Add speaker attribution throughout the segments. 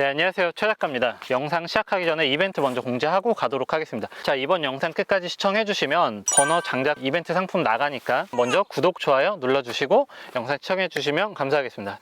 Speaker 1: 네, 안녕하세요. 최 작가입니다. 영상 시작하기 전에 이벤트 먼저 공지하고 가도록 하겠습니다. 자, 이번 영상 끝까지 시청해 주시면 버너 장작 이벤트 상품 나가니까 먼저 구독, 좋아요 눌러주시고 영상 시청해 주시면 감사하겠습니다.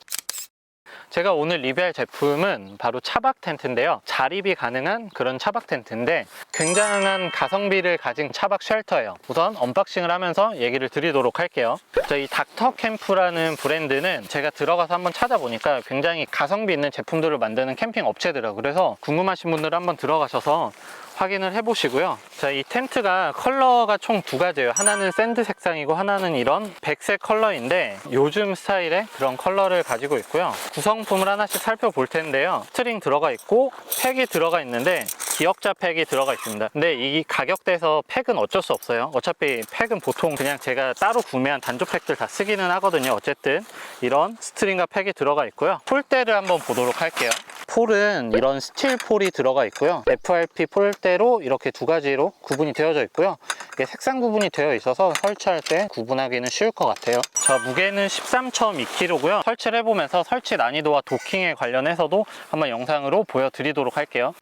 Speaker 1: 제가 오늘 리뷰할 제품은 바로 차박 텐트인데요. 자립이 가능한 그런 차박 텐트인데 굉장한 가성비를 가진 차박 쉘터예요. 우선 언박싱을 하면서 얘기를 드리도록 할게요. 저희 닥터 캠프라는 브랜드는 제가 들어가서 한번 찾아보니까 굉장히 가성비 있는 제품들을 만드는 캠핑 업체더라고요. 그래서 궁금하신 분들은 한번 들어가셔서 확인을 해보시고요. 자, 이 텐트가 컬러가 총 두 가지예요. 하나는 샌드 색상이고 하나는 이런 백색 컬러인데 요즘 스타일의 그런 컬러를 가지고 있고요. 구성품을 하나씩 살펴볼 텐데요. 스트링 들어가 있고 팩이 들어가 있는데 기역자 팩이 들어가 있습니다. 근데 이 가격대에서 팩은 어쩔 수 없어요. 어차피 팩은 보통 그냥 제가 따로 구매한 단조 팩들 다 쓰기는 하거든요. 어쨌든 이런 스트링과 팩이 들어가 있고요. 폴대를 한번 보도록 할게요. 폴은 이런 스틸 폴이 들어가 있고요. FRP 폴대로 이렇게 두 가지로 구분이 되어져 있고요. 이게 색상 구분이 되어 있어서 설치할 때 구분하기는 쉬울 것 같아요. 저 무게는 13.2kg고요. 설치를 해보면서 설치 난이도와 도킹에 관련해서도 한번 영상으로 보여드리도록 할게요.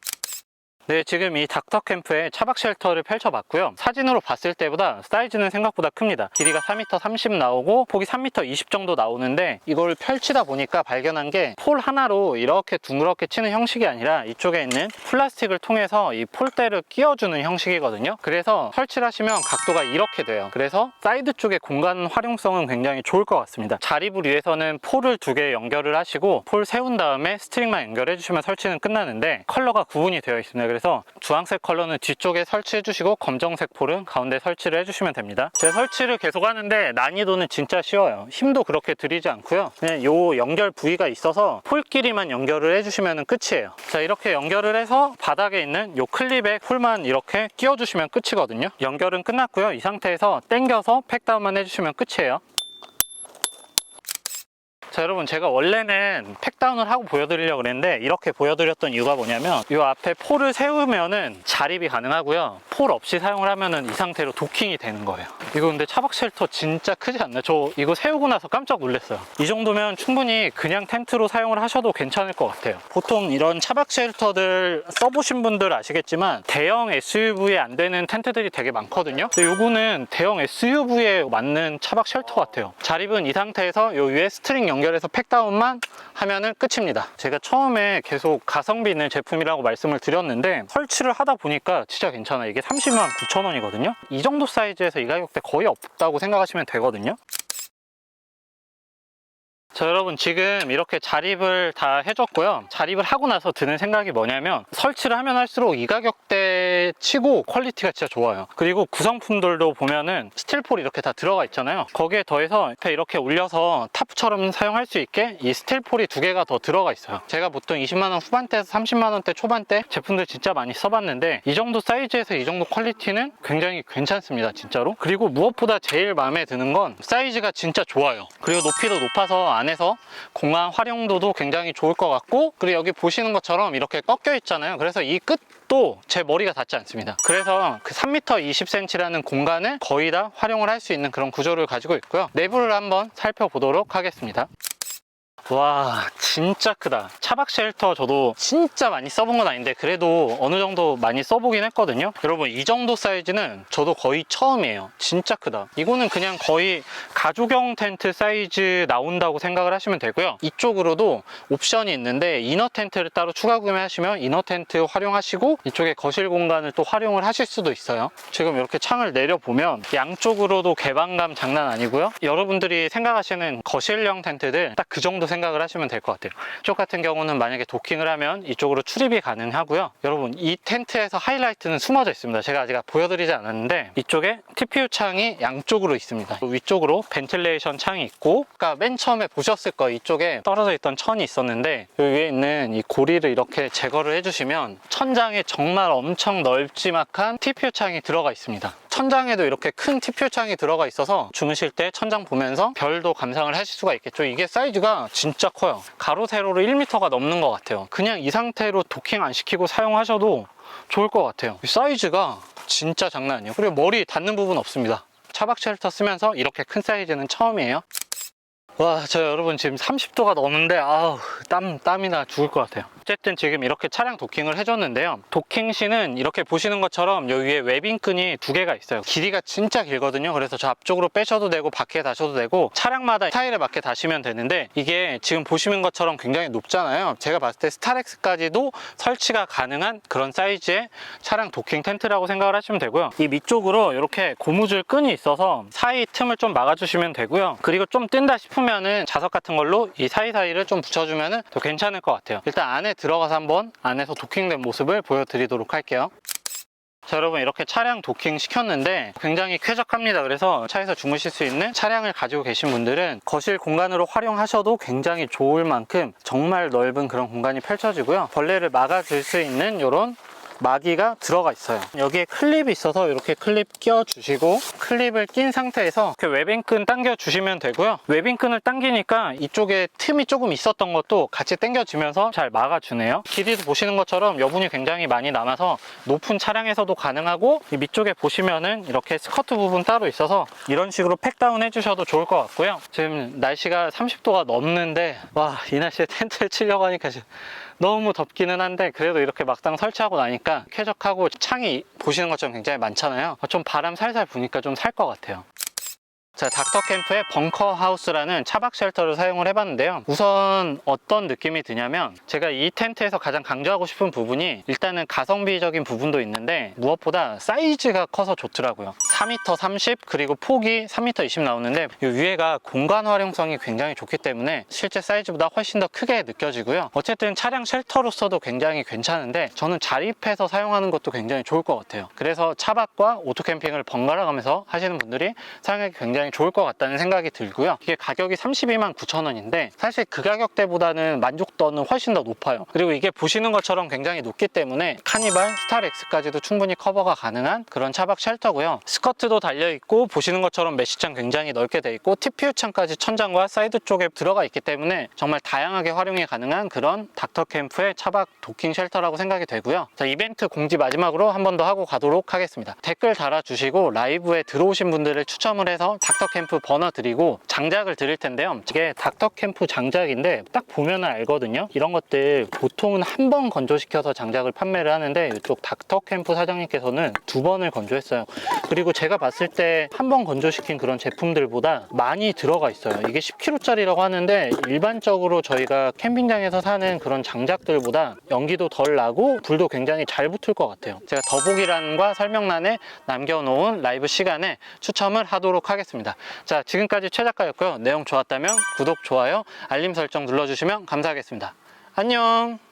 Speaker 1: 네, 지금 이 닥터 캠프의 차박 쉘터를 펼쳐봤고요. 사진으로 봤을 때보다 사이즈는 생각보다 큽니다. 길이가 4m 30 나오고 폭이 3m 20 정도 나오는데 이걸 펼치다 보니까 발견한 게 폴 하나로 이렇게 둥그렇게 치는 형식이 아니라 이쪽에 있는 플라스틱을 통해서 이 폴대를 끼워주는 형식이거든요. 그래서 설치를 하시면 각도가 이렇게 돼요. 그래서 사이드 쪽의 공간 활용성은 굉장히 좋을 것 같습니다. 자립을 위해서는 폴을 두 개 연결을 하시고 폴 세운 다음에 스트링만 연결해 주시면 설치는 끝나는데 컬러가 구분이 되어 있습니다. 그래서 주황색 컬러는 뒤쪽에 설치해 주시고 검정색 폴은 가운데 설치를 해주시면 됩니다. 제 설치를 계속 하는데 난이도는 진짜 쉬워요. 힘도 그렇게 들이지 않고요. 그냥 요 연결 부위가 있어서 폴끼리만 연결을 해주시면 끝이에요. 자 이렇게 연결을 해서 바닥에 있는 요 클립에 폴만 이렇게 끼워주시면 끝이거든요. 연결은 끝났고요. 이 상태에서 당겨서 팩다운만 해주시면 끝이에요. 자 여러분 제가 원래는 팩다운을 하고 보여드리려고 그랬는데 이렇게 보여드렸던 이유가 뭐냐면 이 앞에 폴을 세우면은 자립이 가능하고요. 폴 없이 사용을 하면은 이 상태로 도킹이 되는 거예요. 이거 근데 차박 쉘터 진짜 크지 않나요? 저 이거 세우고 나서 깜짝 놀랐어요. 이 정도면 충분히 그냥 텐트로 사용을 하셔도 괜찮을 것 같아요. 보통 이런 차박 쉘터들 써보신 분들 아시겠지만 대형 SUV에 안 되는 텐트들이 되게 많거든요. 근데 요거는 대형 SUV에 맞는 차박 쉘터 같아요. 자립은 이 상태에서 요 위에 스트링 연결 해서 팩다운만 하면은 끝입니다. 제가 처음에 계속 가성비 있는 제품이라고 말씀을 드렸는데 설치를 하다 보니까 진짜 괜찮아요. 이게 30만 9천 원이거든요. 이 정도 사이즈에서 이 가격대 거의 없다고 생각하시면 되거든요. 자 여러분 지금 이렇게 자립을 다 해줬고요. 자립을 하고 나서 드는 생각이 뭐냐면 설치를 하면 할수록 이 가격대 치고 퀄리티가 진짜 좋아요. 그리고 구성품들도 보면은 스틸폴이 이렇게 다 들어가 있잖아요. 거기에 더해서 옆에 이렇게 올려서 타프처럼 사용할 수 있게 이 스틸폴이 두 개가 더 들어가 있어요. 제가 보통 20만원 후반대에서 30만원대 초반대 제품들 진짜 많이 써봤는데 이 정도 사이즈에서 이 정도 퀄리티는 굉장히 괜찮습니다 진짜로. 그리고 무엇보다 제일 마음에 드는 건 사이즈가 진짜 좋아요. 그리고 높이도 높아서 안에서 공간 활용도도 굉장히 좋을 것 같고 그리고 여기 보시는 것처럼 이렇게 꺾여 있잖아요. 그래서 이 끝도 제 머리가 닿지 않습니다. 그래서 그 3m 20cm라는 공간을 거의 다 활용을 할 수 있는 그런 구조를 가지고 있고요. 내부를 한번 살펴보도록 하겠습니다 와 진짜 크다. 차박 쉘터 저도 진짜 많이 써본 건 아닌데 그래도 어느 정도 많이 써보긴 했거든요. 여러분 이 정도 사이즈는 저도 거의 처음이에요. 진짜 크다. 이거는 그냥 거의 가족용 텐트 사이즈 나온다고 생각을 하시면 되고요. 이쪽으로도 옵션이 있는데 이너 텐트를 따로 추가 구매하시면 이너 텐트 활용하시고 이쪽에 거실 공간을 또 활용을 하실 수도 있어요. 지금 이렇게 창을 내려보면 양쪽으로도 개방감 장난 아니고요. 여러분들이 생각하시는 거실형 텐트들 딱 그 정도 생각 을 하시면 될 것 같아요. 이쪽 같은 경우는 만약에 도킹을 하면 이쪽으로 출입이 가능하고요. 여러분 이 텐트에서 하이라이트는 숨어져 있습니다. 제가 아직 보여드리지 않았는데 이쪽에 TPU 창이 양쪽으로 있습니다. 위쪽으로 벤틸레이션 창이 있고 아까 맨 처음에 보셨을 거예요. 이쪽에 떨어져 있던 천이 있었는데 이 위에 있는 이 고리를 이렇게 제거를 해주시면 천장에 정말 엄청 넓지막한 TPU 창이 들어가 있습니다 천장에도 이렇게 큰 TPU 창이 들어가 있어서 주무실 때 천장 보면서 별도 감상을 하실 수가 있겠죠. 이게 사이즈가 진짜 커요. 가로 세로로 1m가 넘는 것 같아요. 그냥 이 상태로 도킹 안 시키고 사용하셔도 좋을 것 같아요. 이 사이즈가 진짜 장난 아니에요. 그리고 머리 닿는 부분 없습니다. 차박 쉘터 쓰면서 이렇게 큰 사이즈는 처음이에요 와, 저 여러분 지금 30도가 넘는데 아우 땀 땀이나 죽을 것 같아요. 어쨌든 지금 이렇게 차량 도킹을 해줬는데요. 도킹 시는 이렇게 보시는 것처럼 여기 위에 웨빙끈이 두 개가 있어요. 길이가 진짜 길거든요. 그래서 저 앞쪽으로 빼셔도 되고 밖에 다셔도 되고 차량마다 스타일에 맞게 다시면 되는데 이게 지금 보시는 것처럼 굉장히 높잖아요. 제가 봤을 때 스타렉스까지도 설치가 가능한 그런 사이즈의 차량 도킹 텐트라고 생각을 하시면 되고요. 이 밑쪽으로 이렇게 고무줄 끈이 있어서 사이 틈을 좀 막아주시면 되고요. 그리고 좀 뜬다 싶으면 은 자석 같은 걸로 이 사이사이를 좀 붙여주면은 더 괜찮을 것 같아요. 일단 안에 들어가서 한번 안에서 도킹된 모습을 보여드리도록 할게요. 자 여러분 이렇게 차량 도킹 시켰는데 굉장히 쾌적합니다 그래서 차에서 주무실 수 있는 차량을 가지고 계신 분들은 거실 공간으로 활용하셔도 굉장히 좋을 만큼 정말 넓은 그런 공간이 펼쳐지고요 벌레를 막아줄 수 있는 이런 마기가 들어가 있어요. 여기에 클립이 있어서 이렇게 클립 끼워 주시고 클립을 낀 상태에서 이렇게 웨빙끈 당겨 주시면 되고요. 웨빙끈을 당기니까 이쪽에 틈이 조금 있었던 것도 같이 당겨지면서 잘 막아주네요. 길이도 보시는 것처럼 여분이 굉장히 많이 남아서 높은 차량에서도 가능하고 이 밑쪽에 보시면은 이렇게 스커트 부분 따로 있어서 이런 식으로 팩다운 해주셔도 좋을 것 같고요. 지금 날씨가 30도가 넘는데 와 이 날씨에 텐트를 치려고 하니까 지금 너무 덥기는 한데 그래도 이렇게 막상 설치하고 나니까 쾌적하고 창이 보시는 것처럼 굉장히 많잖아요 좀 바람 살살 부니까 좀 살 것 같아요 자, 닥터 캠프의 벙커 하우스라는 차박 쉘터를 사용을 해봤는데요. 우선 어떤 느낌이 드냐면 제가 이 텐트에서 가장 강조하고 싶은 부분이 일단은 가성비적인 부분도 있는데 무엇보다 사이즈가 커서 좋더라고요. 4m 30 그리고 폭이 3m 20 나오는데 이 위에가 공간 활용성이 굉장히 좋기 때문에 실제 사이즈보다 훨씬 더 크게 느껴지고요. 어쨌든 차량 쉘터로서도 굉장히 괜찮은데 저는 자립해서 사용하는 것도 굉장히 좋을 것 같아요. 그래서 차박과 오토캠핑을 번갈아 가면서 하시는 분들이 사용하기 굉장히 좋을 것 같다는 생각이 들고요. 이게 가격이 32만 9천 원인데 사실 그 가격대보다는 만족도는 훨씬 더 높아요. 그리고 이게 보시는 것처럼 굉장히 높기 때문에 카니발, 스타렉스까지도 충분히 커버가 가능한 그런 차박 쉘터고요. 스커트도 달려 있고 보시는 것처럼 메시창 굉장히 넓게 돼 있고 TPU 창까지 천장과 사이드 쪽에 들어가 있기 때문에 정말 다양하게 활용이 가능한 그런 닥터 캠프의 차박 도킹 쉘터라고 생각이 되고요. 자, 이벤트 공지 마지막으로 한 번 더 하고 가도록 하겠습니다. 댓글 달아주시고 라이브에 들어오신 분들을 추첨을 해서 닥터 캠프 버너 드리고 장작을 드릴 텐데요. 이게 닥터 캠프 장작인데 딱 보면 알거든요. 이런 것들 보통은 한 번 건조시켜서 장작을 판매를 하는데 이쪽 닥터 캠프 사장님께서는 두 번을 건조했어요. 그리고 제가 봤을 때 한 번 건조시킨 그런 제품들보다 많이 들어가 있어요. 이게 10kg짜리라고 하는데 일반적으로 저희가 캠핑장에서 사는 그런 장작들보다 연기도 덜 나고 불도 굉장히 잘 붙을 것 같아요. 제가 더보기란과 설명란에 남겨놓은 라이브 시간에 추첨을 하도록 하겠습니다. 자, 지금까지 최 작가였고요. 내용 좋았다면 구독, 좋아요, 알림 설정 눌러주시면 감사하겠습니다. 안녕!